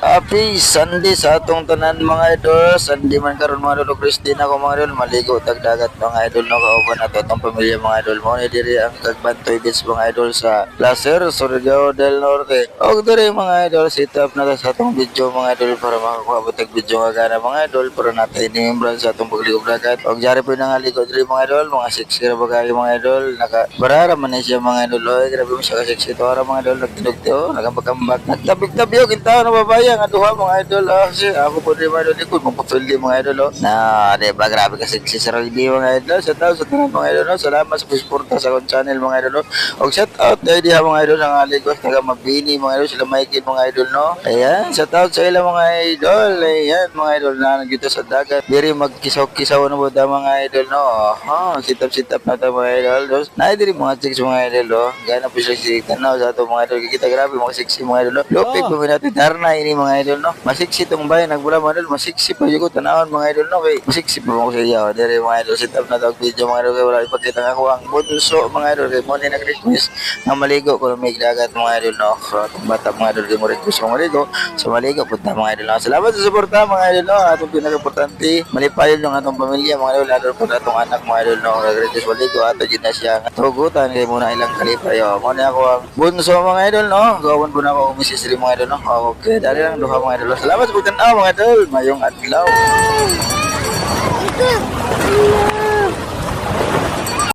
Happy Sunday sa atong tanan mga idol. Sunday man karon mga idol. Christina ko mga idol. Maligo tag dagat mga idol. No, kauban na to pamilya mga idol. Mo ni diri ang Kagbantoy Beach mga idol sa Placer, Surigao del Norte. Og diri mga idol, sit up na sa atong video mga idol para makakuha tag video nga gana mga idol para natin inimbran sa atong pagligo dagat. Og jari po nang ligo diri mga idol, mga 6 kira bagay mga idol. Naka barara man siya mga idol. Oy, grabe mo siya ka sexy to ara mga idol. Nagtinugti oh, nagapagkambak. Nagtabig-tabi og kintaw na babae ang duha mga idol. Ah, si ako po rin mga idol likod mo papildi mga idol oh. Na, di ba grabe ka sexy sa rugby mga idol. Sa tao sa tanan mga idol. no? Salamat sa pusporta sa akong channel mga idol. no? Og shout out dahil diha mga idol ang aligos taga mabini mga idol sila Mikey mga idol no. Ayan, shout out sa ilang mga idol. Ayan mga idol na nandito sa dagat. Diri magkisaw-kisaw na po mga idol no. Ha, sitap-sitap na ta mga idol. Dos, na diri mga chicks mga idol no. Gana po sila si tanaw sa ato mga idol. Kita grabe mga sexy mga idol. Lupit po natin darna ini mga idol no. Masiksi tong bayan nagbula mga idol. Masiksi pa yung tanawon mga idol no. Kay masiksi pa mo ko sa iyo. Diri mga idol sitap na tawag video mga idol. Kay wala ipakita nga ko ang bunso mga idol. Kay mo ni nag-request na maligo ko may dagat mga idol no. So, bata mga idol kay mo request mo maligo. So maligo punta mga idol no. Salamat sa suporta mga idol no. Atong pinaka-importante malipayon ng atong pamilya mga idol. Lalo po atong anak mga idol no. Nag-request maligo ato dyan na. Tugutan kay muna ilang kalipayo. Mo ni ako ang bunso mga idol no. Gawan po na ako umisis rin mga idol no. Okay, dali lang duha mga idol. Salamat sa pagtanaw mga idol. Mayong adlaw.